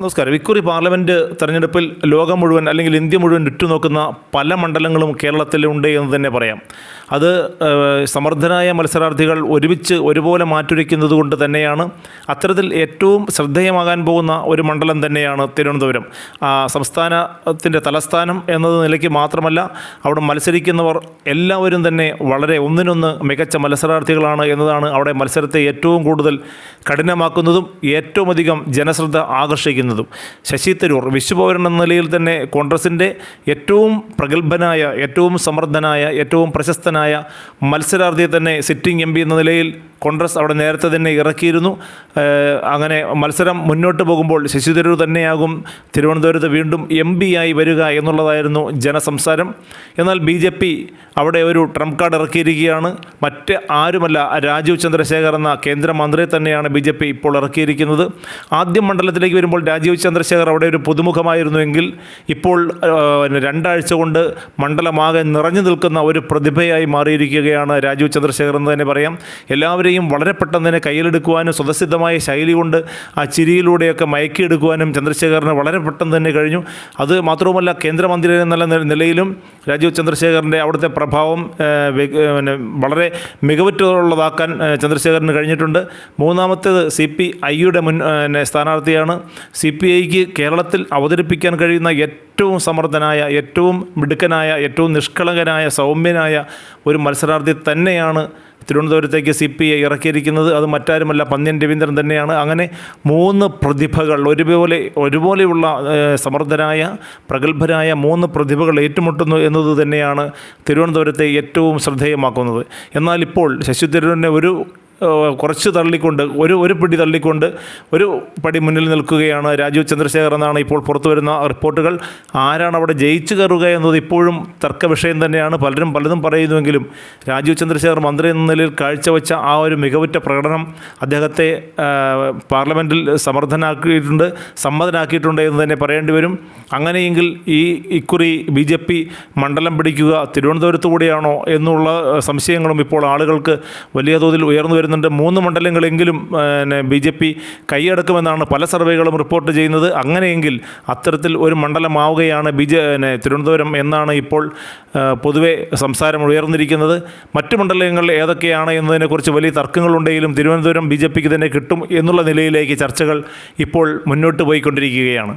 നമസ്കാരം. ഇക്കുറി പാർലമെന്റ് തെരഞ്ഞെടുപ്പിൽ ലോകം മുഴുവൻ അല്ലെങ്കിൽ ഇന്ത്യ മുഴുവൻ ഉറ്റുനോക്കുന്ന പല മണ്ഡലങ്ങളും കേരളത്തിലുണ്ട് എന്ന് തന്നെ പറയാം. അത് സമർത്ഥനായ മത്സരാർത്ഥികൾ ഒരുമിച്ച് ഒരുപോലെ മാറ്റുരയ്ക്കുന്നത് കൊണ്ട് തന്നെയാണ് അത്തരത്തിൽ ഏറ്റവും ശ്രദ്ധേയമാകാൻ പോകുന്ന ഒരു മണ്ഡലം തന്നെയാണ് തിരുവനന്തപുരം. സംസ്ഥാനത്തിന്റെ തലസ്ഥാനം എന്നത് നിലയ്ക്ക് മാത്രമല്ല അവിടെ മത്സരിക്കുന്നവർ എല്ലാവരും തന്നെ വളരെ ഒന്നിനൊന്ന് മികച്ച മത്സരാർത്ഥികളാണ് എന്നതാണ് അവിടെ മത്സരത്തെ ഏറ്റവും കൂടുതൽ കഠിനമാക്കുന്നതും ഏറ്റവും അധികം ജനശ്രദ്ധ ആകർഷിക്കുന്നതും. ശശി തരൂർ വിശ്വപൗരൻ എന്ന നിലയിൽ തന്നെ കോൺഗ്രസിന്റെ ഏറ്റവും പ്രഗത്ഭനായ ഏറ്റവും സമർത്ഥനായ ഏറ്റവും പ്രശസ്തനായ മത്സരാർത്ഥിയെ തന്നെ സിറ്റിംഗ് എം എന്ന നിലയിൽ കോൺഗ്രസ് അവിടെ നേരത്തെ തന്നെ ഇറക്കിയിരുന്നു. അങ്ങനെ മത്സരം മുന്നോട്ട് പോകുമ്പോൾ ശശി തരൂർ തന്നെയാകും തിരുവനന്തപുരത്ത് വീണ്ടും എം ആയി വരിക എന്നുള്ളതായിരുന്നു ജനസംസാരം. എന്നാൽ ബി ജെ പി അവിടെ ഒരു ട്രംപ് കാർഡ് ഇറക്കിയിരിക്കുകയാണ്. മറ്റ് ആരുമല്ല രാജീവ് ചന്ദ്രശേഖർ എന്ന കേന്ദ്രമന്ത്രിയെ തന്നെയാണ് ബി ജെ പി ഇപ്പോൾ ഇറക്കിയിരിക്കുന്നത്. ആദ്യം മണ്ഡലത്തിലേക്ക് വരുമ്പോൾ രാജീവ് ചന്ദ്രശേഖർ അവിടെ ഒരു പുതുമുഖമായിരുന്നുവെങ്കിൽ ഇപ്പോൾ രണ്ടാഴ്ച കൊണ്ട് മണ്ഡലമാകെ നിറഞ്ഞു നിൽക്കുന്ന ഒരു പ്രതിഭയായി മാറിയിരിക്കുകയാണ് രാജീവ് ചന്ദ്രശേഖർ എന്ന് തന്നെ പറയാം. എല്ലാവരെയും വളരെ പെട്ടെന്ന് തന്നെ കയ്യിലെടുക്കുവാനും സ്വതസിദ്ധമായ ശൈലി കൊണ്ട് ആ ചിരിയിലൂടെയൊക്കെ മയക്കിയെടുക്കുവാനും ചന്ദ്രശേഖറിന് വളരെ പെട്ടെന്ന് തന്നെ കഴിഞ്ഞു. അത് മാത്രവുമല്ല കേന്ദ്രമന്ത്രി എന്നുള്ള നിലയിലും രാജീവ് ചന്ദ്രശേഖറിന്റെ അവിടുത്തെ പ്രഭാവം പിന്നെ വളരെ മികവുറ്റുള്ളതാക്കാൻ ചന്ദ്രശേഖറിന് കഴിഞ്ഞിട്ടുണ്ട്. മൂന്നാമത്തേത് സി പി ഐയുടെ മുൻ സ്ഥാനാർത്ഥിയാണ്. സി പി ഐക്ക് കേരളത്തിൽ അവതരിപ്പിക്കാൻ കഴിയുന്ന ഏറ്റവും സമർത്ഥനായ ഏറ്റവും മിടുക്കനായ ഏറ്റവും നിഷ്കളങ്കനായ സൗമ്യനായ ഒരു മത്സരാർത്ഥി തന്നെയാണ് തിരുവനന്തപുരത്തേക്ക് സി പി ഐ ഇറക്കിയിരിക്കുന്നത് അത് മറ്റാരുമല്ല പന്ന്യൻ രവീന്ദ്രൻ തന്നെയാണ്. അങ്ങനെ മൂന്ന് പ്രതിഭകൾ ഒരുപോലെ ഒരുപോലെയുള്ള സമർത്ഥരായ പ്രഗത്ഭരായ മൂന്ന് പ്രതിഭകൾ ഏറ്റുമുട്ടുന്നു എന്നത് തന്നെയാണ് തിരുവനന്തപുരത്തെ ഏറ്റവും ശ്രദ്ധേയമാക്കുന്നത്. എന്നാൽ ഇപ്പോൾ ശശി തരൂരിനെ ഒരു കുറച്ച് തള്ളിക്കൊണ്ട് ഒരു ഒരു പിടി തള്ളിക്കൊണ്ട് ഒരു പടി മുന്നിൽ നിൽക്കുകയാണ് രാജീവ് ചന്ദ്രശേഖർ എന്നാണ് ഇപ്പോൾ പുറത്തു വരുന്ന റിപ്പോർട്ടുകൾ. ആരാണ് അവിടെ ജയിച്ചു കയറുക എന്നത് ഇപ്പോഴും തർക്ക വിഷയം തന്നെയാണ്. പലരും പലതും പറയുന്നുവെങ്കിലും രാജീവ് ചന്ദ്രശേഖർ മന്ത്രി എന്ന നിലയിൽ കാഴ്ചവെച്ച ആ ഒരു മികവുറ്റ പ്രകടനം അദ്ദേഹത്തെ പാർലമെന്റിൽ സമർത്ഥനാക്കിയിട്ടുണ്ട് സമ്മതനാക്കിയിട്ടുണ്ട് എന്ന് തന്നെ പറയേണ്ടി വരും. അങ്ങനെയെങ്കിൽ ഈ ഇക്കുറി ബി ജെ പി മണ്ഡലം പിടിക്കുക തിരുവനന്തപുരത്ത് കൂടിയാണോ എന്നുള്ള സംശയങ്ങളും ഇപ്പോൾ ആളുകൾക്ക് വലിയ തോതിൽ ഉയർന്നു വരുന്നുണ്ട്. മൂന്ന് മണ്ഡലങ്ങളെങ്കിലും പിന്നെ ബി ജെ പി കൈയടക്കുമെന്നാണ് പല സർവേകളും റിപ്പോർട്ട് ചെയ്യുന്നത്. അങ്ങനെയെങ്കിൽ അത്തരത്തിൽ ഒരു മണ്ഡലമാവുകയാണ് ബി ജെ തിരുവനന്തപുരം എന്നാണ് ഇപ്പോൾ പൊതുവെ സംസാരം ഉയർന്നിരിക്കുന്നത്. മറ്റ് മണ്ഡലങ്ങൾ ഏതൊക്കെയാണ് എന്നതിനെക്കുറിച്ച് വലിയ തർക്കങ്ങളുണ്ടെങ്കിലും തിരുവനന്തപുരം ബി ജെ പിക്ക് തന്നെ കിട്ടും എന്നുള്ള നിലയിലേക്ക് ചർച്ചകൾ ഇപ്പോൾ മുന്നോട്ട് പോയിക്കൊണ്ടിരിക്കുകയാണ്.